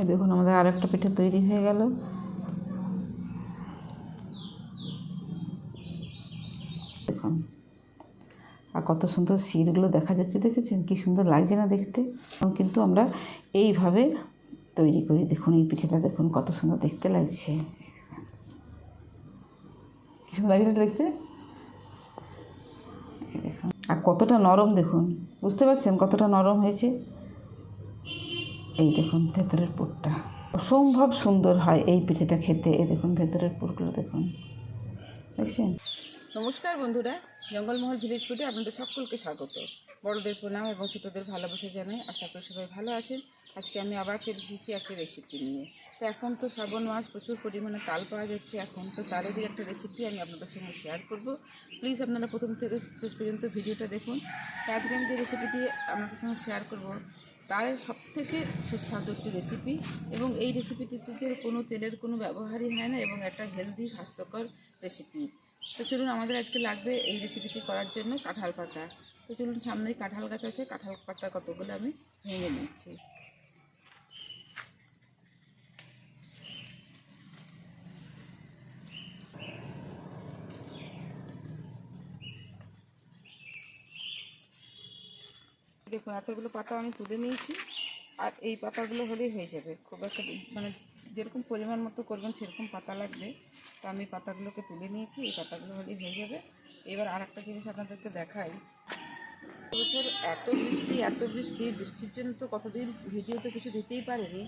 এই দেখুন, আমাদের আরেকটা পিঠে তৈরি হয়ে গেল। দেখুন, আর কত সুন্দর শিরগুলো দেখা যাচ্ছে, দেখেছেন? কি সুন্দর লাগছে না দেখতে? কিন্তু আমরা এইভাবে তৈরি করি। দেখুন, এই পিঠেটা দেখুন, কত সুন্দর দেখতে লাগছে। কি সুন্দর লাগছে দেখতে? দেখুন, আর কতটা নরম দেখুন। বুঝতে পারছেন কতটা নরম হয়েছে? এই দেখুন ভেতরের পুরটা। অসম্ভব সুন্দর হয় এই পিঠেটা খেতে। এই দেখুন ভেতরের পুরগুলো দেখুন। দেখছেন? নমস্কার বন্ধুরা, জঙ্গলমহল ভিলেজ ফুডে আপনাদের সকলকে স্বাগত। বড়দের প্রণাম এবং ছোটদের ভালোবাসা জানাই আশা করি সবাই ভালো আছেন। আজকে আমি আবার চলে এসেছি একটা রেসিপি নিয়ে। তো এখন তো শ্রাবণ মাস, প্রচুর পরিমাণে তাল পাওয়া যাচ্ছে, এখন তো তালেরই একটা রেসিপি আমি আপনাদের সঙ্গে শেয়ার করব। প্লিজ আপনারা প্রথম থেকে শেষ পর্যন্ত ভিডিওটা দেখুন। তো আজকে আমি যে রেসিপিটি আপনাদের সঙ্গে শেয়ার করব তার সবথেকে সুস্বাদু একটি রেসিপি এবং এই রেসিপিটিতে কোনো তেলের কোনো ব্যবহারই হয় না এবং একটা হেলদি স্বাস্থ্যকর রেসিপি তো চলুন আমাদের আজকে লাগবে এই রেসিপিটি করার জন্য কাঁঠাল পাতা। তো চলুন সামনেই কাঁঠাল গাছ আছে, কাঁঠাল পাতা কতগুলো আমি ভেঙে নিচ্ছি। দেখুন, এতগুলো পাতা আমি তুলে নিয়েছি, আর এই পাতাগুলো হলেই হয়ে যাবে। খুব একটা মানে যেরকম পরিমাণ মতো করবেন, সেরকম পাতা লাগবে। তো আমি পাতাগুলোকে তুলে নিয়েছি, এই পাতাগুলো হলেই হয়ে যাবে। এবার আর একটা জিনিস আপনাদেরকে দেখাই। বছর এত বৃষ্টি এত বৃষ্টি, বৃষ্টির জন্য তো কতদিন ভিডিওতে কিছু দিতেই পারেনি।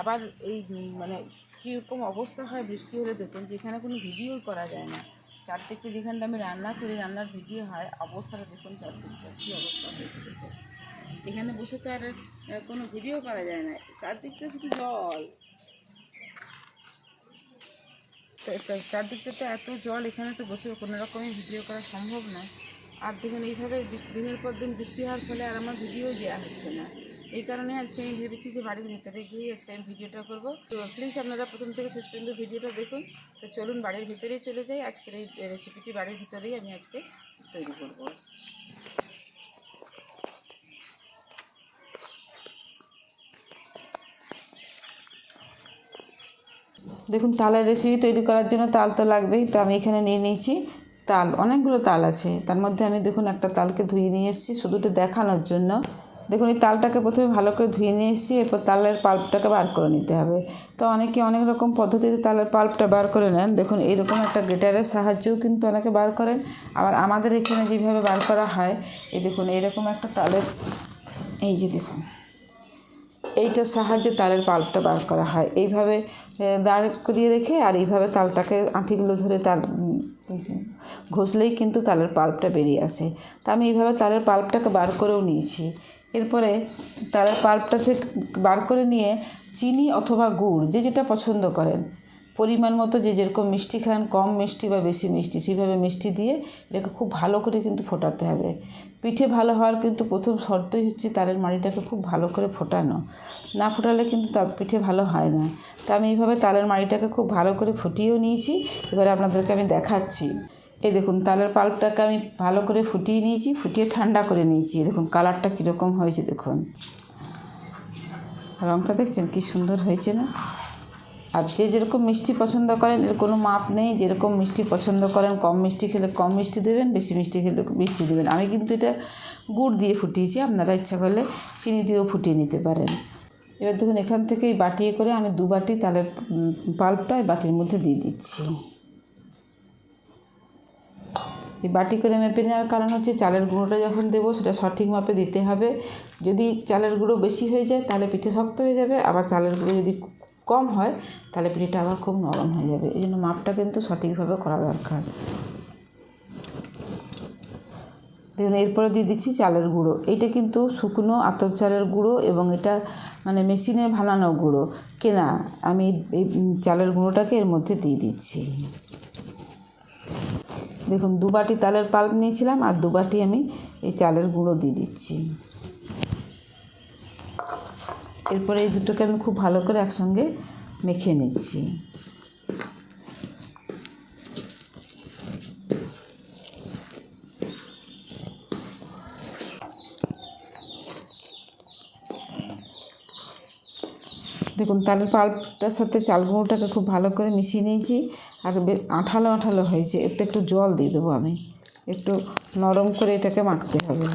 আবার এই মানে কীরকম অবস্থা হয় বৃষ্টি হলে দেখুন, যেখানে কোনো ভিডিও করা যায় না। চারদিকটা যেখানটা আমি রান্না করি, রান্নার ভিডিও হয়, অবস্থাটা দেখুন চারদিকটা কী অবস্থা হয়েছে দেখুন। এখানে বসে তো আর কোনো ভিডিও করা যায় না। চারদিকটা শুধু জল। চারদিকটা তো এত জল, এখানে তো বসে কোনো রকমই ভিডিও করা সম্ভব না। আর দেখুন, এইভাবে দিনের পর দিন বৃষ্টি হওয়ার ফলে আর আমার ভিডিও দেওয়া হচ্ছে না। এই কারণে আজকে আমি ভেবেছি যে বাড়ির ভিতরে গিয়ে আজকে আমি ভিডিওটা করব। তো প্লিজ আপনারা প্রথম থেকে শেষ পর্যন্ত ভিডিওটা দেখুন। তো চলুন বাড়ির ভিতরেই চলে যাই। আজকের এই রেসিপিটি বাড়ির ভিতরেই আমি আজকে তৈরি করব। দেখুন, তালের রেসিপি তৈরি করার জন্য তাল তো লাগবেই, তো আমি এখানে নিয়ে নিয়েছি তাল। অনেকগুলো তাল আছে। তার মধ্যে আমি দেখুন, একটা তালকে ধুয়ে নিয়ে এসেছি শুধু একটু দেখানোর জন্য। দেখুন, এই তালটাকে প্রথমে ভালো করে ধুয়ে নিয়ে এসেছি, এরপর তালের পাল্পটাকে বার করে নিতে হবে। তো অনেকে অনেক রকম পদ্ধতিতে তালের পাল্পটা বার করে নেন। দেখুন এইরকম একটা গ্রেটারের সাহায্যেও কিন্তু অনেকে বার করেন। আবার আমাদের এখানে যেভাবে বার করা হয়, এই দেখুন এইরকম একটা তালের, এই যে দেখুন, এইটার সাহায্যে তালের পাল্পটা বার করা হয়। এইভাবে দাঁড় করিয়ে রেখে আর এইভাবে তালটাকে, আঁটিগুলো ধরে তার ঘষলেই কিন্তু তালের পাল্পটা বেরিয়ে আসে। তা আমি এইভাবে তালের পাল্পটাকে বার করেও নিয়েছি। এরপরে তালের পাল্পটা থেকে বার করে নিয়ে চিনি অথবা গুড়, যে যেটা পছন্দ করেন। পরিমাণ মতো যে যেরকম মিষ্টি খান, কম মিষ্টি বা বেশি মিষ্টি, সেইভাবে মিষ্টি দিয়ে এটাকে খুব ভালো করে কিন্তু ফোটাতে হবে। পিঠে ভালো হওয়ার কিন্তু প্রথম শর্তই হচ্ছে তালের মাড়িটাকে খুব ভালো করে ফোটানো। না ফোটালে কিন্তু তার পিঠে ভালো হয় না। তা আমি এইভাবে তালের মাড়িটাকে খুব ভালো করে ফুটিয়েও নিয়েছি। এবারে আপনাদেরকে আমি দেখাচ্ছি। এই দেখুন, তালের পাল্পটাকে আমি ভালো করে ফুটিয়ে নিয়েছি, ফুটিয়ে ঠান্ডা করে নিয়েছি। দেখুন, কালারটা কীরকম হয়েছে দেখুন। রঙটা দেখছেন কি সুন্দর হয়েছে না? আর যে যেরকম মিষ্টি পছন্দ করেন, এর কোনো মাপ নেই। যেরকম মিষ্টি পছন্দ করেন, কম মিষ্টি খেলে কম মিষ্টি দেবেন, বেশি মিষ্টি খেলে মিষ্টি দেবেন। আমি কিন্তু এটা গুড় দিয়ে ফুটিয়েছি, আপনারা ইচ্ছা করলে চিনি দিয়েও ফুটিয়ে নিতে পারেন। এবার দেখুন, এখান থেকে এই বাটিয়ে করে আমি দু বাটি তালের পাল্পটা বাটির মধ্যে দিয়ে দিচ্ছি। এই বাটি করে মেপে নেওয়ার কারণ হচ্ছে, চালের গুঁড়োটা যখন দেবো, সেটা সঠিক মাপে দিতে হবে। যদি চালের গুঁড়ো বেশি হয়ে যায়, তাহলে পিঠে শক্ত হয়ে যাবে। আবার চালের গুঁড়ো যদি কম হয়, তাহলে পিঠেটা আবার খুব নরম হয়ে যাবে। এই জন্য মাপটা কিন্তু সঠিকভাবে করা দরকার। দেখুন, এরপরে দিয়ে দিচ্ছি চালের গুঁড়ো। এটা কিন্তু শুকনো আতপ চালের গুঁড়ো এবং এটা মানে মেশিনে ভালানো গুঁড়ো। কেনা, আমি এই চালের গুঁড়োটাকে এর মধ্যে দিয়ে দিচ্ছি। দেখুন দু বাটি তালের পাল্প নিয়েছিলাম আর দু বাটি আমি এই চালের গুঁড়ো দিয়ে দিচ্ছি। এরপরে এই দুটোকে আমি খুব ভালো করে একসঙ্গে মেখে নিচ্ছি। দেখুন, তালের পাল্পটার সাথে চাল গুঁড়োটাকে খুব ভালো করে মিশিয়ে নিয়েছি আর আঠালো আঠালো হয়েছে। এতে একটু জল দিয়ে দেবো আমি। একটু নরম করে এটাকে মাখতে হবে।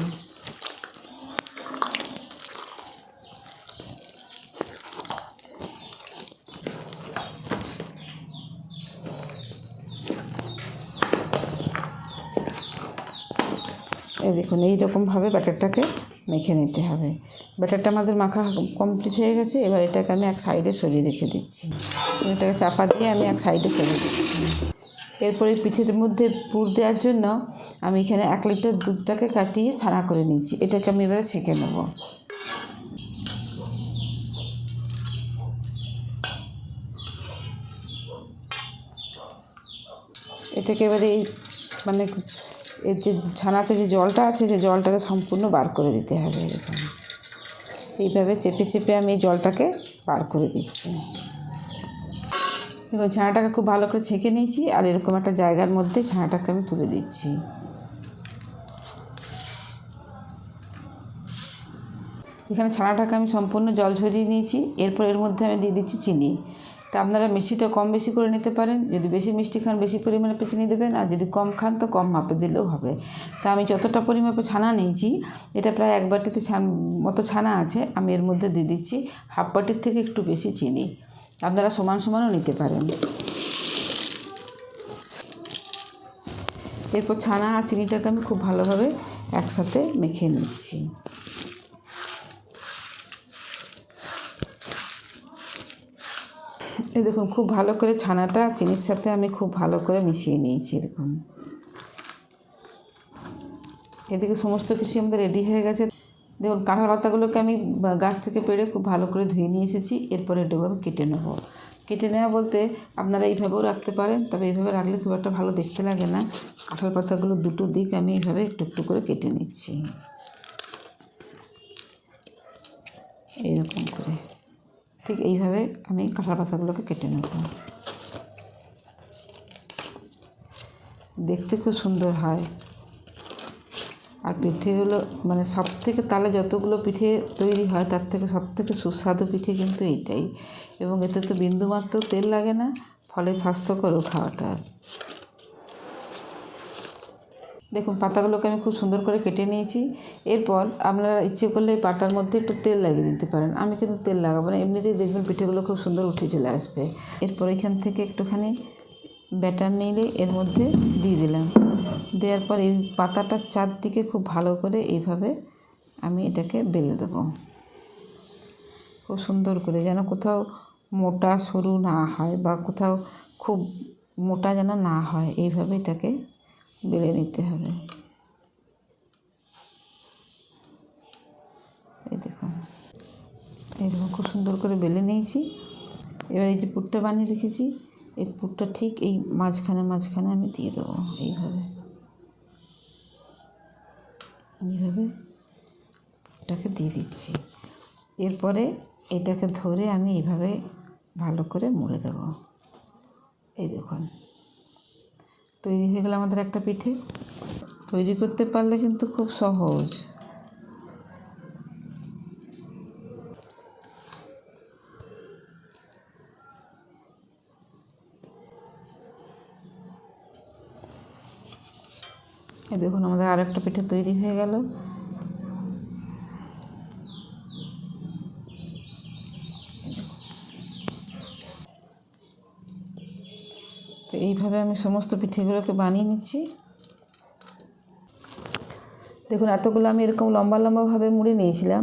এই দেখুন এইরকমভাবে ব্যাটারটাকে মেখে নিতে হবে। ব্যাটারটা আমাদের মাখা কমপ্লিট হয়ে গেছে, এবার এটাকে আমি এক সাইডে সরিয়ে রেখে দিচ্ছি। এটাকে চাপা দিয়ে আমি এক সাইডে সরিয়ে দিচ্ছি। এরপরে পিঠের মধ্যে পুর দেওয়ার জন্য আমি এখানে এক লিটার দুধটাকে কাটিয়ে ছানা করে নিয়েছি। এটাকে আমি এবারে ছেঁকে নেব। এটাকে এবারে এই মানে এর যে ছানাতে যে জলটা আছে সেই জলটাকে সম্পূর্ণ বার করে দিতে হবে এরকম। এইভাবে চেপে চেপে আমি এই জলটাকে বার করে দিচ্ছি। দেখুন, ছানাটাকে খুব ভালো করে ছেঁকে নিয়েছি আর এরকম একটা জায়গার মধ্যে ছানাটাকে আমি তুলে দিচ্ছি। এখানে ছানাটাকে আমি সম্পূর্ণ জল ঝরিয়ে নিয়েছি। এরপর এর মধ্যে আমি দিয়ে দিচ্ছি চিনি। তা আপনারা মিষ্টিটা কম বেশি করে নিতে পারেন। যদি বেশি মিষ্টি খান, বেশি পরিমাণে চিনি দেবেন। আর যদি কম খান, তো কম মাপে দিলেও হবে। তা আমি যতটা পরিমাপে ছানা নিয়েছি, এটা প্রায় এক বাটিতে ছান, মতো ছানা আছে। আমি এর মধ্যে দিয়ে দিচ্ছি হাফ বাটির থেকে একটু বেশি চিনি। আপনারা সমান সমানও নিতে পারেন। এরপর ছানা আর চিনিটাকে আমি খুব ভালোভাবে একসাথে মেখে নিচ্ছি। এই দেখুন, খুব ভালো করে ছানাটা চিনির সাথে আমি খুব ভালো করে মিশিয়ে নিয়েছি, এরকম। এদিকে সমস্ত কিছু আমাদের রেডি হয়ে গেছে। দেখুন, কাঁঠাল পাতাগুলোকে আমি গাছ থেকে পেড়ে খুব ভালো করে ধুয়ে নিয়ে এসেছি। এরপরে এটাকে আমি কেটে নেব। কেটে নেওয়া বলতে আপনারা এইভাবেও রাখতে পারেন, তবে এইভাবে রাখলে খুব একটা ভালো দেখতে লাগে না। কাঁঠাল পাতাগুলো দুটো দিক আমি এইভাবে একটু একটু করে কেটে নিচ্ছি। এইরকম করে। ঠিক এইভাবে আমি কাঁঠাল পাতাগুলোকে কেটে নেব। দেখতে খুব সুন্দর হয়। আর পিঠেগুলো মানে সব থেকে তালে যতগুলো পিঠে তৈরি হয়, তার থেকে সব থেকে সুস্বাদু পিঠে কিন্তু এইটাই। এবং এতে তো বিন্দুমাত্র তেল লাগে না, ফলে স্বাস্থ্যকরও খাওয়াটা। দেখুন, পাতাগুলোকে আমি খুব সুন্দর করে কেটে নিয়েছি। এরপর আপনারা ইচ্ছে করলে পাতার মধ্যে একটু তেল লাগিয়ে দিতে পারেন। আমি কিন্তু তেল লাগাবো না, এমনিতেই দেখবেন পিঠেগুলো খুব সুন্দর উঠে চলে আসবে। এরপর এখান থেকে একটুখানি ব্যাটার নিলে এর মধ্যে দিয়ে দিলাম। দেওয়ার পর এই পাতাটার চারদিকে খুব ভালো করে এইভাবে আমি এটাকে বেলে দেবো। খুব সুন্দর করে যেন কোথাও মোটা সরু না হয় বা কোথাও খুব মোটা যেন না হয়, এইভাবে এটাকে বেলে নিতে হবে। এই দেখুন, এইরকম খুব সুন্দর করে বেলে নিয়েছি। এবার এই যে পুরটা বানিয়ে রেখেছি, এই পুরটা ঠিক এই মাঝখানে মাঝখানে আমি দিয়ে দেবো এইভাবে। এইভাবে এটাকে দিয়ে দিচ্ছি। এরপরে এটাকে ধরে আমি এইভাবে ভালো করে মুড়ে দেবো। এই দেখুন তৈরি হয়ে গেল আমাদের একটা পিঠে। তৈরি করতে পারলে কিন্তু খুব সহজ। দেখুন, আমাদের আরেকটা পিঠে তৈরি হয়ে গেল। এইভাবে আমি সমস্ত পিঠেগুলোকে বানিয়ে নিচ্ছি। দেখুন, এতগুলো আমি এরকম লম্বা লম্বাভাবে মুড়ে নিয়েছিলাম।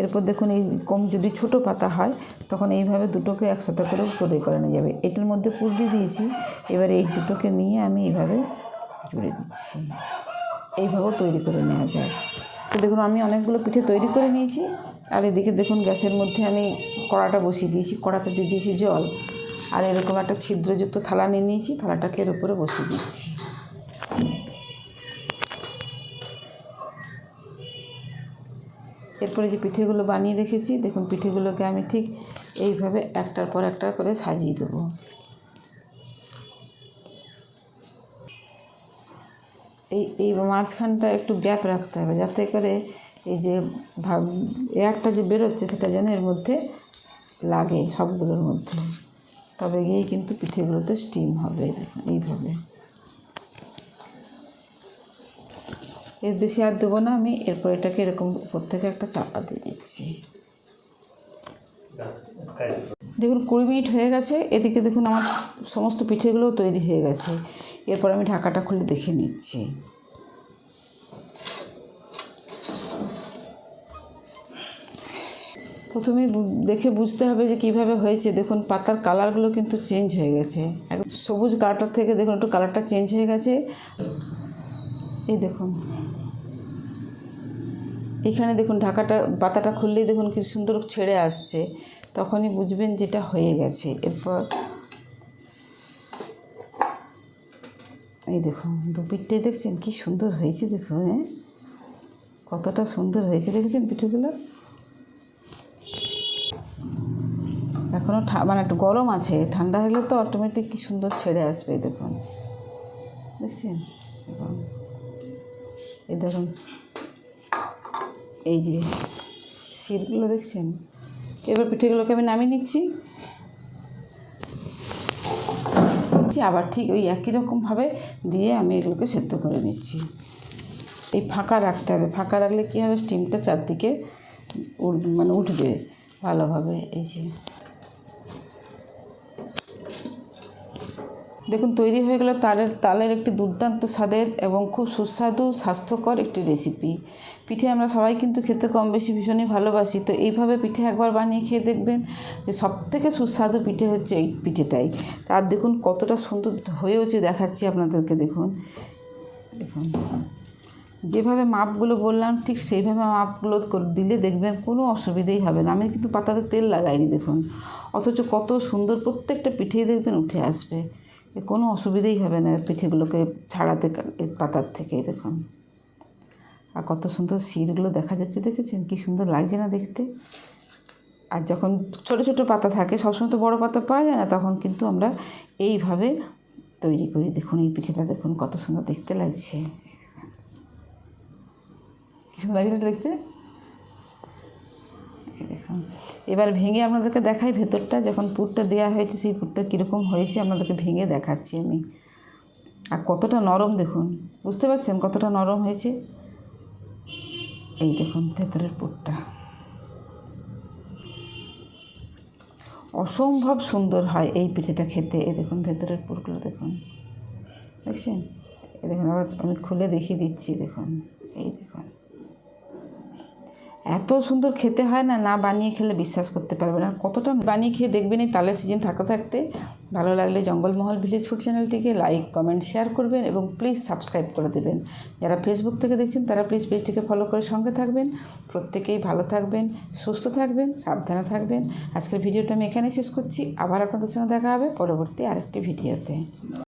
এরপর দেখুন এই কম যদি ছোট পাতা হয়, তখন এইভাবে দুটোকে একসাথে করে তৈরি করে নেওয়া যাবে। এটার মধ্যে পুর দিয়ে দিয়েছি। এবার এই দুটোকে নিয়ে আমি এইভাবে জুড়ে দিচ্ছি। এইভাবেও তৈরি করে নেওয়া যায়। তো দেখুন, আমি অনেকগুলো পিঠে তৈরি করে নিয়েছি। আর এদিকে দেখুন, গ্যাসের মধ্যে আমি কড়াটা বসিয়ে দিয়েছি। কড়াতে দিয়ে দিয়েছি জল। আর এরকম একটা ছিদ্রযুক্ত থালা নিয়ে নিয়েছি, থালাটাকে এর উপরে বসিয়ে দিচ্ছি। এরপরে যে পিঠেগুলো বানিয়ে রেখেছি, দেখুন পিঠেগুলোকে আমি ঠিক এইভাবে একটার পর একটা করে সাজিয়ে দেবো। এই এই মাঝখানটা একটু গ্যাপ রাখতে হবে যাতে করে এই যে ভাব, এয়ারটা যে বেরোচ্ছে সেটা যেন এর মধ্যে লাগে সবগুলোর মধ্যে। তবে গিয়েই কিন্তু পিঠেগুলোতে স্টিম হবে, দেখুন, এইভাবে। এর বেশি আর দেবো না আমি, এরপর এটাকে এরকম উপর থেকে একটা চাপা দিয়ে দিচ্ছি। দেখুন, কুড়ি মিনিট হয়ে গেছে, এদিকে দেখুন আমার সমস্ত পিঠেগুলোও তৈরি হয়ে গেছে। এরপর আমি ঢাকাটা খুলে দেখে নিচ্ছি। প্রথমে দেখে বুঝতে হবে যে কীভাবে হয়েছে। দেখুন, পাতার কালারগুলো কিন্তু চেঞ্জ হয়ে গেছে। একদম সবুজ কালারটার থেকে দেখুন, একটু কালারটা চেঞ্জ হয়ে গেছে। এই দেখুন। এখানে দেখুন, ঢাকাটা, পাতাটা খুললেই দেখুন কি সুন্দর ছেড়ে আসছে। তখনই বুঝবেন যেটা হয়ে গেছে। এরপর এই দেখুন দু পিঠটাই দেখছেন? কি সুন্দর হয়েছে দেখুন হ্যাঁ? কতটা সুন্দর হয়েছে দেখেছেন পিঠেগুলো? এখনও মানে একটু গরম আছে ঠান্ডা হলে তো অটোমেটিক কি সুন্দর ছেড়ে আসবে দেখুন। দেখছেন? এই দেখুন। এই যে শিরগুলো দেখছেন? এবার পিঠেগুলোকে আমি নামিয়ে নিচ্ছি, আবার ঠিক ওই একই রকমভাবে দিয়ে আমি এগুলোকে সেদ্ধ করে নিচ্ছি। এই ফাঁকা রাখতে হবে। ফাঁকা রাখলে কী হবে? স্টিমটা চারদিকে উঠ- মানে উঠবে ভালোভাবে এই যে। দেখুন, তৈরি হয়ে গেল তালের তালের একটি দুর্দান্ত স্বাদের এবং খুব সুস্বাদু, স্বাস্থ্যকর একটি রেসিপি পিঠে আমরা সবাই কিন্তু খেতে কম বেশি ভীষণই ভালোবাসি, তো এইভাবে পিঠে একবার বানিয়ে খেয়ে দেখবেন যে সব থেকে সুস্বাদু পিঠে হচ্ছে এই পিঠেটাই। আর দেখুন, কতটা সুন্দর হয়েওছে দেখাচ্ছি আপনাদেরকে, দেখুন। দেখুন, যেভাবে মাপগুলো বললাম, ঠিক সেইভাবে মাপগুলো দিলে দেখবেন কোনো অসুবিধেই হবে না। আমি কিন্তু পাতাতে তেল লাগাইনি, দেখুন। অথচ কত সুন্দর প্রত্যেকটা পিঠেই দেখবেন উঠে আসবে। কোনো অসুবিধেই হবে না, পিঠেগুলোকে ছাড়াতে পাতার থেকে দেখুন আর কত সুন্দর শিরগুলো দেখা যাচ্ছে, দেখেছেন? কি সুন্দর লাগছে না দেখতে? আর যখন ছোট ছোট পাতা থাকে, সবসময় তো বড় পাতা পাওয়া যায় না, তখন কিন্তু আমরা এইভাবে তৈরি করি। দেখুন, এই পিঠেটা দেখুন, কত সুন্দর দেখতে লাগছে। কি সুন্দর লাগছে দেখতে? দেখুন। এবার ভেঙে আপনাদেরকে দেখাই ভেতরটা, যখন পুরটা দেওয়া হয়েছে, সেই পুরটা কীরকম হয়েছে আপনাদেরকে ভেঙে দেখাচ্ছি আমি। আর কতটা নরম দেখুন, বুঝতে পারছেন কতটা নরম হয়েছে? এই দেখুন ভেতরের পুরটা। অসম্ভব সুন্দর হয় এই পিঠেটা খেতে। এই দেখুন ভেতরের পুরগুলো দেখুন। দেখছেন? এই দেখুন, আবার আমি খুলে দেখিয়ে দিচ্ছি, দেখুন। এই দেখুন। এত সুন্দর খেতে হয় না না বানিয়ে খেলে বিশ্বাস করতে পারবে না। কতটা বানিয়ে খেয়ে দেখবেন এই তালের সিজন থাকতে থাকতে। ভালো লাগলে জঙ্গলমহল ভিলেজ ফুড চ্যানেলটিকে লাইক কমেন্ট শেয়ার করবেন এবং প্লিজ সাবস্ক্রাইব করে দেবেন। যারা ফেসবুক থেকে দেখছেন, তারা প্লিজ পেজটিকে ফলো করে সঙ্গে থাকবেন। প্রত্যেকেই ভালো থাকবেন, সুস্থ থাকবেন, সাবধানে থাকবেন। আজকের ভিডিওটা আমি এখানেই শেষ করছি। আবার আপনাদের সঙ্গে দেখা হবে পরবর্তী আরেকটি ভিডিওতে